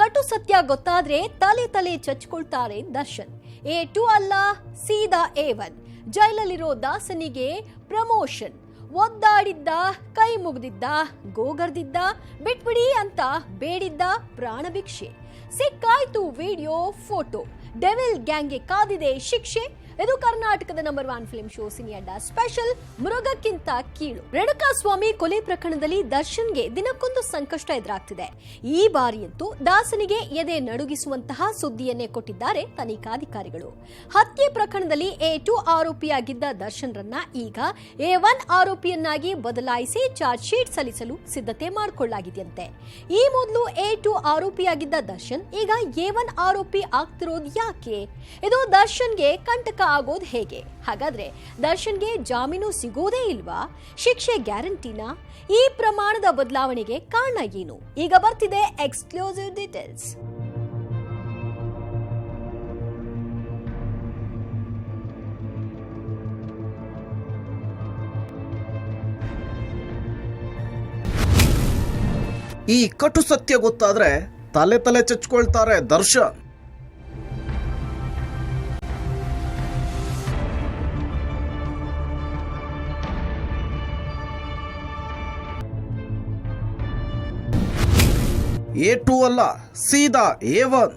ಕಟು ಸತ್ಯ ಗೊತ್ತಾದ್ರೆ ತಲೆ ತಲೆ ಚಚ್ಕೊಳ್ತಾರೆ ದರ್ಶನ್. ಎ ಟು ಅಲ್ಲ, ಸೀದಾ ಎ ಒನ್ ಜೈಲಲ್ಲಿರೋ ದಾಸನಿಗೆ ಪ್ರಮೋಷನ್. ಒದ್ದಾಡಿದ್ದ, ಕೈ ಮುಗ್ದಿದ್ದ, ಗೋಗರ್ದಿದ್ದ, ಬಿಟ್ಬಿಡಿ ಅಂತ ಬೇಡಿದ್ದ ಪ್ರಾಣಭಿಕ್ಷೆ ಸಿಕ್ಕಾಯ್ತು ವಿಡಿಯೋ, ಫೋಟೋ. ಡೆವಿಲ್ ಗ್ಯಾಂಗ್ಗೆ ಕಾದಿದೆ ಶಿಕ್ಷೆ. ಇದು ಕರ್ನಾಟಕದ number one film show cine ಅಡ್ಡ. ಸ್ಪೆಷಲ್ ಮೃಗಕ್ಕಿಂತ ಕೀಳು. ರೇಣುಕಾ ಸ್ವಾಮಿ ಕೊಲೆ ಪ್ರಕರಣದಲ್ಲಿ ದರ್ಶನ್ಗೆ ದಿನಕ್ಕೊಂದು ಸಂಕಷ್ಟ ಎದುರಾಗ್ತಿದೆ. ಈ ಬಾರಿಯಂತೂ ದಾಸನಿಗೆ ಎದೆ ನಡುಗಿಸುವಂತಹ ಸುದ್ದಿಯನ್ನೇ ಕೊಟ್ಟಿದ್ದಾರೆ ತನಿಖಾಧಿಕಾರಿಗಳು. ಹತ್ಯೆ ಪ್ರಕರಣದಲ್ಲಿ ಎ ಟು ಆರೋಪಿಯಾಗಿದ್ದ ದರ್ಶನ್ರನ್ನ ಈಗ ಎ ಒನ್ ಆರೋಪಿಯನ್ನಾಗಿ ಬದಲಾಯಿಸಿ ಚಾರ್ಜ್ ಶೀಟ್ ಸಲ್ಲಿಸಲು ಸಿದ್ಧತೆ ಮಾಡಿಕೊಳ್ಳಲಾಗಿದೆಯಂತೆ ಈ ಮೊದಲು ಎ ಟು ಆರೋಪಿಯಾಗಿದ್ದ ದರ್ಶನ್ ಈಗ ಎ ಒನ್ ಆರೋಪಿ ಆಗ್ತಿರೋದು ಯಾಕೆ? ಇದು ದರ್ಶನ್ಗೆ ಕಂಟಕ ಆಗೋದು ಹೇಗೆ? ಹಾಗಾದ್ರೆ ದರ್ಶನ್ಗೆ ಜಾಮೀನು ಸಿಗೋದೇ ಇಲ್ವಾ? ಶಿಕ್ಷೆ ಗ್ಯಾರಂಟಿನಾ? ಈ ಪ್ರಮಾಣದ ಬದಲಾವಣೆಗೆ ಕಾರಣ ಏನು? ಈಗ ಬರ್ತಿದೆ ಎಕ್ಸ್ಕ್ಲೂಸಿವ್ ಡೀಟೇಲ್ಸ್. ಈ ಕಟು ಸತ್ಯ ಗೊತ್ತಾದ್ರೆ ತಲೆ ತಲೆ ಚಚ್ಕೊಳ್ತಾರೆ ದರ್ಶನ್. ಎ ಟು ಅಲ್ಲ, ಸೀದಾ ಎ ಒನ್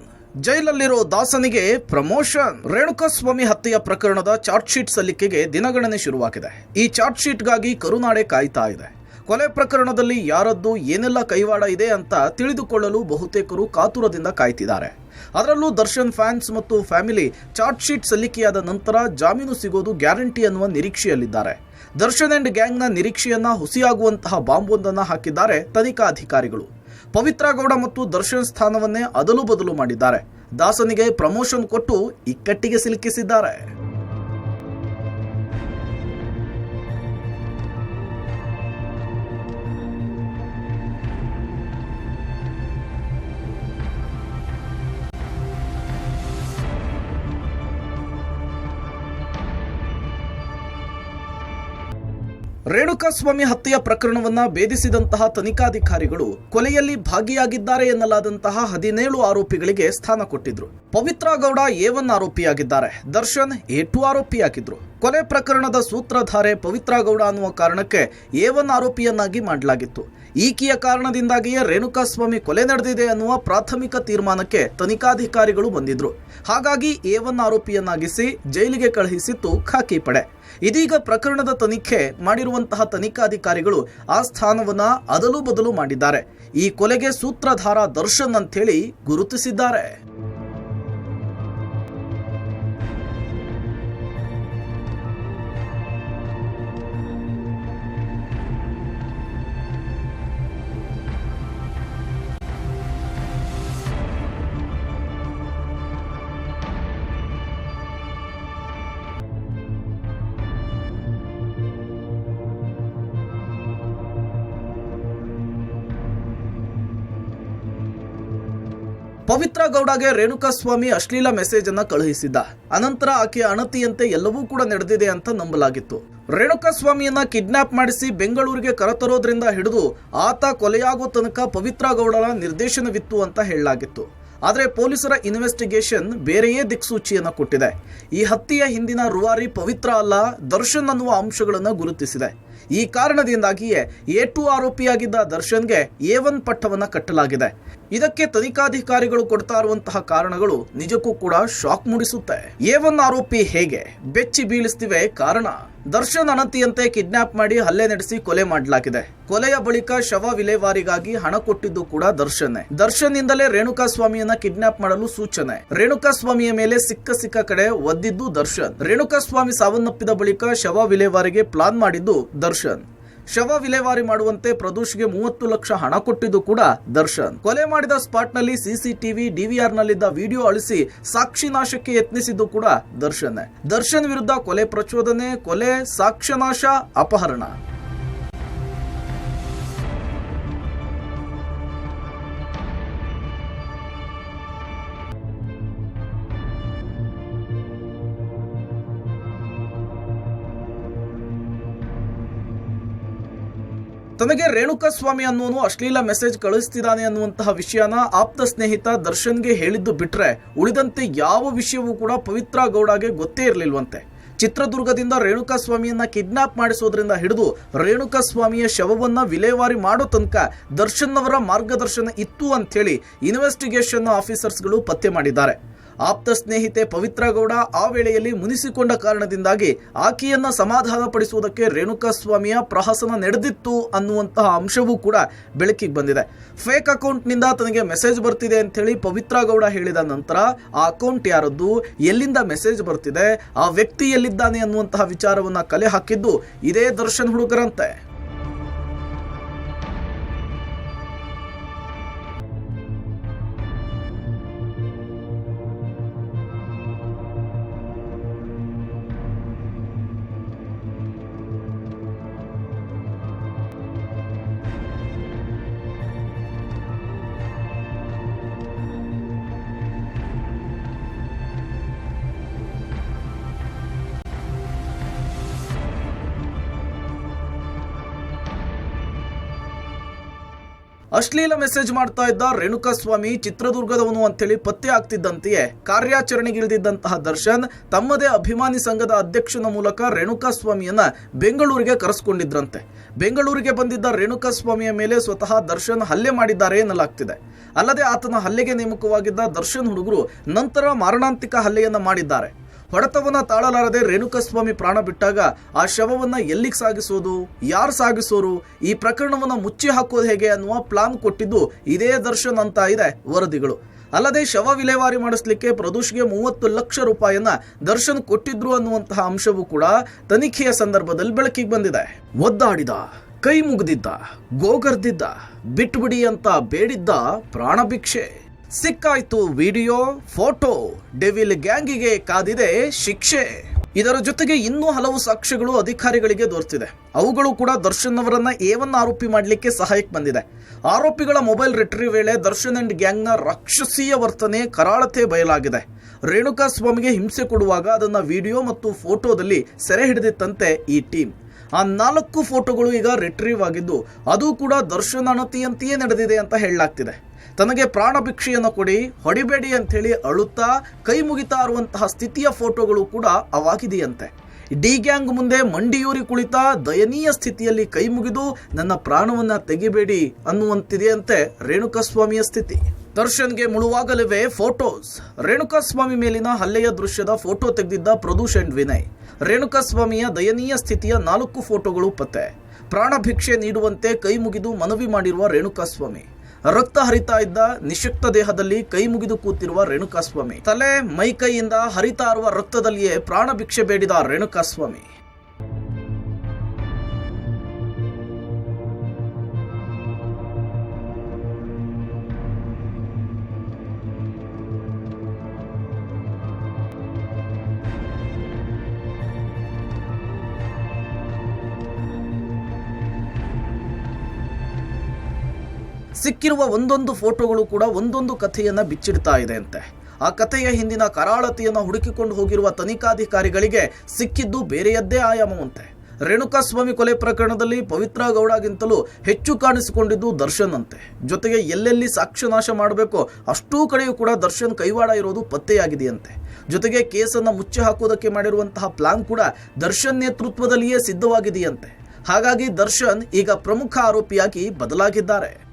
ಜೈಲಲ್ಲಿರೋ ದಾಸನಿಗೆ ಪ್ರಮೋಷನ್. ರೇಣುಕಾಸ್ವಾಮಿ ಹತ್ಯೆಯ ಪ್ರಕರಣದ ಚಾರ್ಜ್ ಶೀಟ್ ಸಲ್ಲಿಕೆಗೆ ದಿನಗಣನೆ ಶುರುವಾಗಿದೆ. ಈ ಚಾರ್ಜ್ ಶೀಟ್ಗಾಗಿ ಕರುನಾಡೆ ಕಾಯ್ತಾ ಇದೆ. ಕೊಲೆ ಪ್ರಕರಣದಲ್ಲಿ ಯಾರದ್ದು ಏನೆಲ್ಲ ಕೈವಾಡ ಇದೆ ಅಂತ ತಿಳಿದುಕೊಳ್ಳಲು ಬಹುತೇಕರು ಕಾತುರದಿಂದ ಕಾಯ್ತಿದ್ದಾರೆ. ಅದರಲ್ಲೂ ದರ್ಶನ್ ಫ್ಯಾನ್ಸ್ ಮತ್ತು ಫ್ಯಾಮಿಲಿ ಚಾರ್ಜ್ ಶೀಟ್ ಸಲ್ಲಿಕೆಯಾದ ನಂತರ ಜಾಮೀನು ಸಿಗೋದು ಗ್ಯಾರಂಟಿ ಅನ್ನುವ ನಿರೀಕ್ಷೆಯಲ್ಲಿದ್ದಾರೆ. ದರ್ಶನ್ ಅಂಡ್ ಗ್ಯಾಂಗ್ನ ನಿರೀಕ್ಷೆಯನ್ನ ಹುಸಿಯಾಗುವಂತಹ ಬಾಂಬೊಂದನ್ನು ಹಾಕಿದ್ದಾರೆ ತನಿಖಾ ಅಧಿಕಾರಿಗಳು. ಪವಿತ್ರ ಗೌಡ ಮತ್ತು ದರ್ಶನ್ ಸ್ಥಾನವನ್ನೇ ಅದಲು ಬದಲು ಮಾಡಿದ್ದಾರೆ. ದಾಸನಿಗೆ ಪ್ರಮೋಷನ್ ಕೊಟ್ಟು ಇಕ್ಕಟ್ಟಿಗೆ ಸಿಲುಕಿಸಿದ್ದಾರೆ. ರೇಣುಕಾಸ್ವಾಮಿ ಹತ್ಯೆಯ ಪ್ರಕರಣವನ್ನ ಭೇದಿಸಿದಂತಹ ತನಿಖಾಧಿಕಾರಿಗಳು ಕೊಲೆಯಲ್ಲಿ ಭಾಗಿಯಾಗಿದ್ದಾರೆ ಎನ್ನಲಾದಂತಹ ಹದಿನೇಳು ಆರೋಪಿಗಳಿಗೆ ಸ್ಥಾನ ಕೊಟ್ಟಿದ್ರು. ಪವಿತ್ರ ಗೌಡ ಎ ಒನ್ ಆರೋಪಿಯಾಗಿದ್ದಾರೆ. ದರ್ಶನ್ ಎ ಟು ಆರೋಪಿಯಾಗಿದ್ರು. ಕೊಲೆ ಪ್ರಕರಣದ ಸೂತ್ರಧಾರೆ ಪವಿತ್ರ ಗೌಡ ಅನ್ನುವ ಕಾರಣಕ್ಕೆ ಎ ಒನ್ ಆರೋಪಿಯನ್ನಾಗಿ ಮಾಡಲಾಗಿತ್ತು. ಈಕೆಯ ಕಾರಣದಿಂದಾಗಿಯೇ ರೇಣುಕಾಸ್ವಾಮಿ ಕೊಲೆ ನಡೆದಿದೆ ಅನ್ನುವ ಪ್ರಾಥಮಿಕ ತೀರ್ಮಾನಕ್ಕೆ ತನಿಖಾಧಿಕಾರಿಗಳು ಬಂದಿದ್ರು. ಹಾಗಾಗಿ ಏವನ್ ಆರೋಪಿಯನ್ನಾಗಿಸಿ ಜೈಲಿಗೆ ಕಳುಹಿಸಿತ್ತು ಖಾಕಿ ಪಡೆ. ಇದೀಗ ಪ್ರಕರಣದ ತನಿಖೆ ಮಾಡಿರುವಂತಹ ತನಿಖಾಧಿಕಾರಿಗಳು ಆ ಸ್ಥಾನವನ್ನ ಅದಲು ಬದಲು ಮಾಡಿದ್ದಾರೆ. ಈ ಕೊಲೆಗೆ ಸೂತ್ರಧಾರ ದರ್ಶನ್ ಅಂತೇಳಿ ಗುರುತಿಸಿದ್ದಾರೆ. ಪವಿತ್ರ ಗೌಡಗೆ ರೇಣುಕಾಸ್ವಾಮಿ ಅಶ್ಲೀಲ ಮೆಸೇಜ್ ಅನ್ನ ಕಳುಹಿಸಿದ್ದ. ಅನಂತರ ಆಕೆಯ ಅಣತಿಯಂತೆ ಎಲ್ಲವೂ ಕೂಡ ನಡೆದಿದೆ ಅಂತ ನಂಬಲಾಗಿತ್ತು. ರೇಣುಕಾಸ್ವಾಮಿಯನ್ನ ಕಿಡ್ನಾಪ್ ಮಾಡಿಸಿ ಬೆಂಗಳೂರಿಗೆ ಕರೆತರೋದ್ರಿಂದ ಹಿಡಿದು ಆತ ಕೊಲೆಯಾಗೋ ತನಕ ಪವಿತ್ರ ಗೌಡರ ನಿರ್ದೇಶನವಿತ್ತು ಅಂತ ಹೇಳಲಾಗಿತ್ತು. ಆದರೆ ಪೊಲೀಸರ ಇನ್ವೆಸ್ಟಿಗೇಷನ್ ಬೇರೆಯೇ ದಿಕ್ಸೂಚಿಯನ್ನು ಕೊಟ್ಟಿದೆ. ಈ ಹತ್ಯೆಯ ಹಿಂದಿನ ರುವಾರಿ ಪವಿತ್ರ ಅಲ್ಲ, ದರ್ಶನ್ ಅನ್ನುವ ಅಂಶಗಳನ್ನು ಗುರುತಿಸಿದೆ. ಈ ಕಾರಣದಿಂದಾಗಿಯೇ ಎ ಟು ಆರೋಪಿಯಾಗಿದ್ದ ದರ್ಶನ್ಗೆ ಎ ಒನ್ ಪಟ್ಟವನ್ನ ಕಟ್ಟಲಾಗಿದೆ. ಇದಕ್ಕೆ ತನಿಖಾಧಿಕಾರಿಗಳು ಕೊಡ್ತಾ ಇರುವಂತಹ ಕಾರಣಗಳು ನಿಜಕ್ಕೂ ಕೂಡ ಶಾಕ್ ಮೂಡಿಸುತ್ತೆ. ಎ ಒನ್ ಆರೋಪಿ ಹೇಗೆ? ಬೆಚ್ಚಿ ಬೀಳಿಸ್ತಿವೆ ಕಾರಣ? ದರ್ಶನ್ ಅನಂತಿಯಂತೆ ಕಿಡ್ನಾಪ್ ಮಾಡಿ ಹಲ್ಲೆ ನಡೆಸಿ ಕೊಲೆ ಮಾಡಲಾಗಿದೆ. ಕೊಲೆಯ ಬಳಿಕ ಶವ ವಿಲೇವಾರಿಗಾಗಿ ಹಣ ಕೊಟ್ಟಿದ್ದು ಕೂಡ ದರ್ಶನ್ ದರ್ಶನ್ ಇಂದಲೇ ರೇಣುಕಾ ಸ್ವಾಮಿಯನ್ನ ಕಿಡ್ನಾಪ್ ಮಾಡಲು ಸೂಚನೆ. ರೇಣುಕಾ ಸ್ವಾಮಿಯ ಮೇಲೆ ಸಿಕ್ಕ ಸಿಕ್ಕ ಕಡೆ ಒದ್ದಿದ್ದು ದರ್ಶನ್. ರೇಣುಕಾ ಸ್ವಾಮಿ ಸಾವನ್ನಪ್ಪಿದ ಬಳಿಕ ಶವ ವಿಲೇವಾರಿಗೆ ಪ್ಲಾನ್ ಮಾಡಿದ್ದು ದರ್ಶನ್. ಶವ ವಿಲೇವಾರಿ ಮಾಡುವಂತೆ ಪ್ರದೂಷ್ಗೆ ಮೂವತ್ತು ಲಕ್ಷ ಹಣ ಕೊಟ್ಟಿದ್ದು ಕೂಡ ದರ್ಶನ್. ಕೊಲೆ ಮಾಡಿದ ಸ್ಪಾಟ್ನಲ್ಲಿ ಸಿಸಿಟಿವಿ ಡಿವಿಆರ್ ನಲ್ಲಿದ್ದ ವಿಡಿಯೋ ಅಳಿಸಿ ಸಾಕ್ಷಿ ನಾಶಕ್ಕೆ ಯತ್ನಿಸಿದ್ದು ಕೂಡ ದರ್ಶನ್. ದರ್ಶನ್ ವಿರುದ್ಧ ಕೊಲೆ ಪ್ರಚೋದನೆ, ಕೊಲೆ, ಸಾಕ್ಷ್ಯನಾಶ, ಅಪಹರಣ. ತನಗೆ ರೇಣುಕಾ ಸ್ವಾಮಿ ಅನ್ನೋನು ಅಶ್ಲೀಲ ಮೆಸೇಜ್ ಕಳಿಸ್ತಿದ್ದಾನೆ ಅನ್ನುವಂತಹ ವಿಷಯನ ಆಪ್ತ ಸ್ನೇಹಿತ ದರ್ಶನ್ಗೆ ಹೇಳಿದ್ದು ಬಿಟ್ರೆ ಉಳಿದಂತೆ ಯಾವ ವಿಷಯವೂ ಕೂಡ ಪವಿತ್ರ ಗೌಡಗೆ ಗೊತ್ತೇ ಇರಲಿಲ್ವಂತೆ. ಚಿತ್ರದುರ್ಗದಿಂದ ರೇಣುಕಾ ಸ್ವಾಮಿಯನ್ನ ಕಿಡ್ನಾಪ್ ಮಾಡಿಸೋದ್ರಿಂದ ಹಿಡಿದು ರೇಣುಕಾ ಸ್ವಾಮಿಯ ಶವವನ್ನ ವಿಲೇವಾರಿ ಮಾಡೋ ತನಕ ದರ್ಶನ್ ಅವರ ಮಾರ್ಗದರ್ಶನ ಇತ್ತು ಅಂಥೇಳಿ ಇನ್ವೆಸ್ಟಿಗೇಷನ್ ಆಫೀಸರ್ಸ್ಗಳು ಪತ್ತೆ ಮಾಡಿದ್ದಾರೆ. ಆಪ್ತ ಸ್ನೇಹಿತೆ ಪವಿತ್ರ ಗೌಡ ಆ ವೇಳೆಯಲ್ಲಿ ಮುನಿಸಿಕೊಂಡ ಕಾರಣದಿಂದಾಗಿ ಆಕೆಯನ್ನ ಸಮಾಧಾನಪಡಿಸುವುದಕ್ಕೆ ರೇಣುಕಾಸ್ವಾಮಿಯ ರೇಣುಕಾ ಸ್ವಾಮಿಯ ಪ್ರಹಸನ ನಡೆದಿತ್ತು ಅನ್ನುವಂತಹ ಅಂಶವೂ ಕೂಡ ಬೆಳಕಿಗೆ ಬಂದಿದೆ. ಫೇಕ್ ಅಕೌಂಟ್ನಿಂದ ತನಗೆ ಮೆಸೇಜ್ ಬರ್ತಿದೆ ಅಂತೇಳಿ ಪವಿತ್ರ ಗೌಡ ಹೇಳಿದ ನಂತರ ಆ ಅಕೌಂಟ್ ಯಾರದ್ದು, ಎಲ್ಲಿಂದ ಮೆಸೇಜ್ ಬರ್ತಿದೆ, ಆ ವ್ಯಕ್ತಿ ಎಲ್ಲಿದ್ದಾನೆ ಅನ್ನುವಂತಹ ವಿಚಾರವನ್ನ ಕಲೆ ಹಾಕಿದ್ದು ಇದೇ ದರ್ಶನ್ ಹುಡುಗರಂತೆ. ಅಶ್ಲೀಲ ಮೆಸೇಜ್ ಮಾಡ್ತಾ ಇದ್ದ ರೇಣುಕಾ ಸ್ವಾಮಿ ಚಿತ್ರದುರ್ಗದವನು ಅಂತೇಳಿ ಪತ್ತೆ ಆಗ್ತಿದ್ದಂತೆಯೇ ಕಾರ್ಯಾಚರಣೆಗಿಳಿದಿದ್ದಂತಹ ದರ್ಶನ್ ತಮ್ಮದೇ ಅಭಿಮಾನಿ ಸಂಘದ ಅಧ್ಯಕ್ಷನ ಮೂಲಕ ರೇಣುಕಾಸ್ವಾಮಿಯನ್ನ ಬೆಂಗಳೂರಿಗೆ ಕರೆಸ್ಕೊಂಡಿದ್ರಂತೆ. ಬೆಂಗಳೂರಿಗೆ ಬಂದಿದ್ದ ರೇಣುಕಾಸ್ವಾಮಿಯ ಮೇಲೆ ಸ್ವತಃ ದರ್ಶನ್ ಹಲ್ಲೆ ಮಾಡಿದ್ದಾರೆ ಎನ್ನಲಾಗ್ತಿದೆ. ಅಲ್ಲದೆ ಆತನ ಹಲ್ಲೆಗೆ ನೇಮಕವಾಗಿದ್ದ ದರ್ಶನ್ ಹುಡುಗರು ನಂತರ ಮಾರಣಾಂತಿಕ ಹಲ್ಲೆಯನ್ನ ಮಾಡಿದ್ದಾರೆ. ಹೊಡೆತವನ್ನ ತಾಳಲಾರದೆ ರೇಣುಕಸ್ವಾಮಿ ಪ್ರಾಣ ಬಿಟ್ಟಾಗ ಆ ಶವವನ್ನ ಎಲ್ಲಿಗೆ ಸಾಗಿಸೋದು? ಯಾರು ಸಾಗಿಸೋರು? ಈ ಪ್ರಕರಣವನ್ನ ಮುಚ್ಚಿ ಹಾಕೋದು ಹೇಗೆ ಅನ್ನುವ ಪ್ಲಾನ್ ಕೊಟ್ಟಿದ್ದು ಇದೇ ದರ್ಶನ್ ಅಂತ ಇದೆ ವರದಿಗಳು. ಅಲ್ಲದೆ ಶವ ವಿಲೇವಾರಿ ಮಾಡಿಸ್ಲಿಕ್ಕೆ ಪ್ರದೋಷ್ಗೆ ಮೂವತ್ತು ಲಕ್ಷ ರೂಪಾಯಿಯನ್ನ ದರ್ಶನ್ ಕೊಟ್ಟಿದ್ರು ಅನ್ನುವಂತಹ ಅಂಶವೂ ಕೂಡ ತನಿಖೆಯ ಸಂದರ್ಭದಲ್ಲಿ ಬೆಳಕಿಗೆ ಬಂದಿದೆ. ಒದ್ದಾಡಿದ, ಕೈ ಮುಗಿದಿದ್ದ, ಗೋಗರ್ದಿದ್ದ, ಬಿಟ್ಬಿಡಿ ಅಂತ ಬೇಡಿದ್ದ ಪ್ರಾಣಭಿಕ್ಷೆ ಸಿಕ್ಕಾಯ್ತು ವಿಡಿಯೋ, ಫೋಟೋ, ಡೆವಿಲ್ ಗ್ಯಾಂಗಿಗೆ ಕಾದಿದೆ ಶಿಕ್ಷೆ. ಇದರ ಜೊತೆಗೆ ಇನ್ನೂ ಹಲವು ಸಾಕ್ಷ್ಯಗಳು ಅಧಿಕಾರಿಗಳಿಗೆ ದೊರೆತಿದೆ. ಅವುಗಳು ಕೂಡ ದರ್ಶನ್ ಅವರನ್ನ ಏವನ್ನ ಆರೋಪಿ ಮಾಡಲಿಕ್ಕೆ ಸಹಾಯಕ್ಕೆ ಬಂದಿದೆ. ಆರೋಪಿಗಳ ಮೊಬೈಲ್ ರಿಟ್ರಿ ವೇಳೆ ದರ್ಶನ್ ಅಂಡ್ ಗ್ಯಾಂಗ್ನ ರಾಕ್ಷಸೀಯ ವರ್ತನೆ, ಕರಾಳತೆ ಬಯಲಾಗಿದೆ. ರೇಣುಕಾ ಸ್ವಾಮಿಗೆ ಹಿಂಸೆ ಕೊಡುವಾಗ ಅದನ್ನ ವಿಡಿಯೋ ಮತ್ತು ಫೋಟೋದಲ್ಲಿ ಸೆರೆ ಹಿಡಿದಿತ್ತಂತೆ ಈ ಟೀಮ್. ಆ ನಾಲ್ಕು ಫೋಟೋಗಳು ಈಗ ರಿಟ್ರೀವ್ ಆಗಿದ್ದು, ಅದು ಕೂಡ ದರ್ಶನ್ ಅಣತಿಯಂತೆಯೇ ನಡೆದಿದೆ ಅಂತ ಹೇಳಲಾಗ್ತಿದೆ. ತನಗೆ ಪ್ರಾಣ ಭಿಕ್ಷೆಯನ್ನು ಕೊಡಿ, ಹೊಡಿಬೇಡಿ ಅಂಥೇಳಿ ಅಳುತ್ತಾ ಕೈ ಮುಗಿತಾ ಇರುವಂತಹ ಸ್ಥಿತಿಯ ಫೋಟೋಗಳು ಕೂಡ ಅವಾಗಿದೆಯಂತೆ. ಡಿ ಗ್ಯಾಂಗ್ ಮುಂದೆ ಮಂಡಿಯೂರಿ ಕುಳಿತ ದಯನೀಯ ಸ್ಥಿತಿಯಲ್ಲಿ ಕೈ ಮುಗಿದು ನನ್ನ ಪ್ರಾಣವನ್ನು ತೆಗಿಬೇಡಿ ಅನ್ನುವಂತಿದೆಯಂತೆ ರೇಣುಕಸ್ವಾಮಿಯ ಸ್ಥಿತಿ. ದರ್ಶನ್ಗೆ ಮುಳುವಾಗಲಿವೆ ಫೋಟೋಸ್. ರೇಣುಕಾಸ್ವಾಮಿ ಮೇಲಿನ ಹಲ್ಲೆಯ ದೃಶ್ಯದ ಫೋಟೋ ತೆಗೆದಿದ್ದ ಪ್ರದೂಷ್ ಅಂಡ್ ವಿನಯ್. ರೇಣುಕಾಸ್ವಾಮಿಯ ದಯನೀಯ ಸ್ಥಿತಿಯ ನಾಲ್ಕು ಫೋಟೋಗಳು ಪತ್ತೆ. ಪ್ರಾಣ ಭಿಕ್ಷೆ ನೀಡುವಂತೆ ಕೈ ಮುಗಿದು ಮನವಿ ಮಾಡಿರುವ ರೇಣುಕಾಸ್ವಾಮಿ. ರಕ್ತ ಹರಿತಾ ಇದ್ದ ನಿಶಕ್ತ ದೇಹದಲ್ಲಿ ಕೈ ಮುಗಿದು ಕೂತಿರುವ ರೇಣುಕಾಸ್ವಾಮಿ. ತಲೆ ಮೈಕೈಯಿಂದ ಹರಿತಾ ಇರುವ ರಕ್ತದಲ್ಲಿಯೇ ಪ್ರಾಣ ಭಿಕ್ಷೆ ಬೇಡಿದ ರೇಣುಕಾಸ್ವಾಮಿ. ಸಿಕ್ಕಿರುವ ಒಂದೊಂದು ಫೋಟೋಗಳು ಕೂಡ ಒಂದೊಂದು ಕಥೆಯನ್ನ ಬಿಚ್ಚಿಡ್ತಾ ಇದೆ ಅಂತೆ ಆ ಕಥೆಯ ಹಿಂದಿನ ಕರಾಳತೆಯನ್ನು ಹುಡುಕಿಕೊಂಡು ಹೋಗಿರುವ ತನಿಖಾಧಿಕಾರಿಗಳಿಗೆ ಸಿಕ್ಕಿದ್ದು ಬೇರೆಯದ್ದೇ ಆಯಾಮವಂತೆ. ರೇಣುಕಾಸ್ವಾಮಿ ಕೊಲೆ ಪ್ರಕರಣದಲ್ಲಿ ಪವಿತ್ರ ಗೌಡಗಿಂತಲೂ ಹೆಚ್ಚು ಕಾಣಿಸಿಕೊಂಡಿದ್ದು ದರ್ಶನ್ ಅಂತೆ ಜೊತೆಗೆ ಎಲ್ಲೆಲ್ಲಿ ಸಾಕ್ಷ್ಯನಾಶ ಮಾಡಬೇಕೋ ಅಷ್ಟೂ ಕಡೆಯೂ ಕೂಡ ದರ್ಶನ್ ಕೈವಾಡ ಇರೋದು ಪತ್ತೆಯಾಗಿದೆಯಂತೆ. ಜೊತೆಗೆ ಕೇಸನ್ನು ಮುಚ್ಚಿ ಹಾಕೋದಕ್ಕೆ ಮಾಡಿರುವಂತಹ ಪ್ಲಾನ್ ಕೂಡ ದರ್ಶನ್ ನೇತೃತ್ವದಲ್ಲಿಯೇ ಸಿದ್ಧವಾಗಿದೆಯಂತೆ. ಹಾಗಾಗಿ ದರ್ಶನ್ ಈಗ ಪ್ರಮುಖ ಆರೋಪಿಯಾಗಿ ಬದಲಾಗಿದ್ದಾರೆ.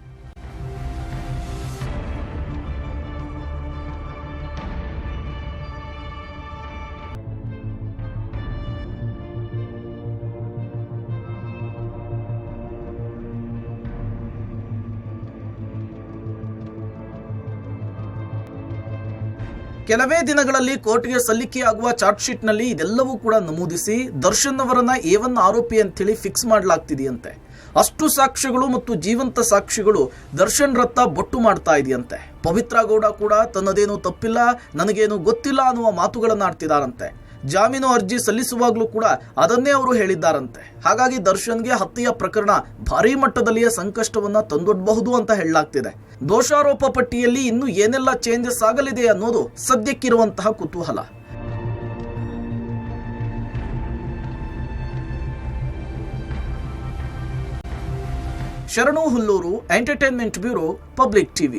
ಕೆಲವೇ ದಿನಗಳಲ್ಲಿ ಕೋರ್ಟ್ಗೆ ಸಲ್ಲಿಕೆಯಾಗುವ ಚಾರ್ಜ್ ಶೀಟ್ನಲ್ಲಿ ಇದೆಲ್ಲವೂ ಕೂಡ ನಮೂದಿಸಿ ದರ್ಶನ್ ಅವರನ್ನ ಏವನ್ ಆರೋಪಿ ಅಂತೇಳಿ ಫಿಕ್ಸ್ ಮಾಡಲಾಗ್ತಿದೆಯಂತೆ. ಅಷ್ಟು ಸಾಕ್ಷ್ಯಗಳು ಮತ್ತು ಜೀವಂತ ಸಾಕ್ಷಿಗಳು ದರ್ಶನ್ ರತ್ತ ಬೊಟ್ಟು ಮಾಡ್ತಾ ಇದೆಯಂತೆ. ಪವಿತ್ರ ಗೌಡ ಕೂಡ ತನ್ನದೇನು ತಪ್ಪಿಲ್ಲ, ನನಗೇನು ಗೊತ್ತಿಲ್ಲ ಅನ್ನುವ ಮಾತುಗಳನ್ನು ಆಡ್ತಿದಾರಂತೆ ಜಾಮೀನು ಅರ್ಜಿ ಸಲ್ಲಿಸುವಾಗಲೂ ಕೂಡ ಅದನ್ನೇ ಅವರು ಹೇಳಿದ್ದಾರಂತೆ. ಹಾಗಾಗಿ ದರ್ಶನ್ಗೆ ಹತ್ಯೆಯ ಪ್ರಕರಣ ಭಾರೀ ಮಟ್ಟದಲ್ಲಿಯೇ ಸಂಕಷ್ಟವನ್ನ ತಂದೊಡ್ಡಬಹುದು ಅಂತ ಹೇಳಲಾಗ್ತಿದೆ. ದೋಷಾರೋಪ ಪಟ್ಟಿಯಲ್ಲಿ ಇನ್ನು ಏನೆಲ್ಲ ಚೇಂಜಸ್ ಆಗಲಿದೆ ಅನ್ನೋದು ಸದ್ಯಕ್ಕಿರುವಂತಹ ಕುತೂಹಲ. Sharanu Hulluru entertainment bureau public TV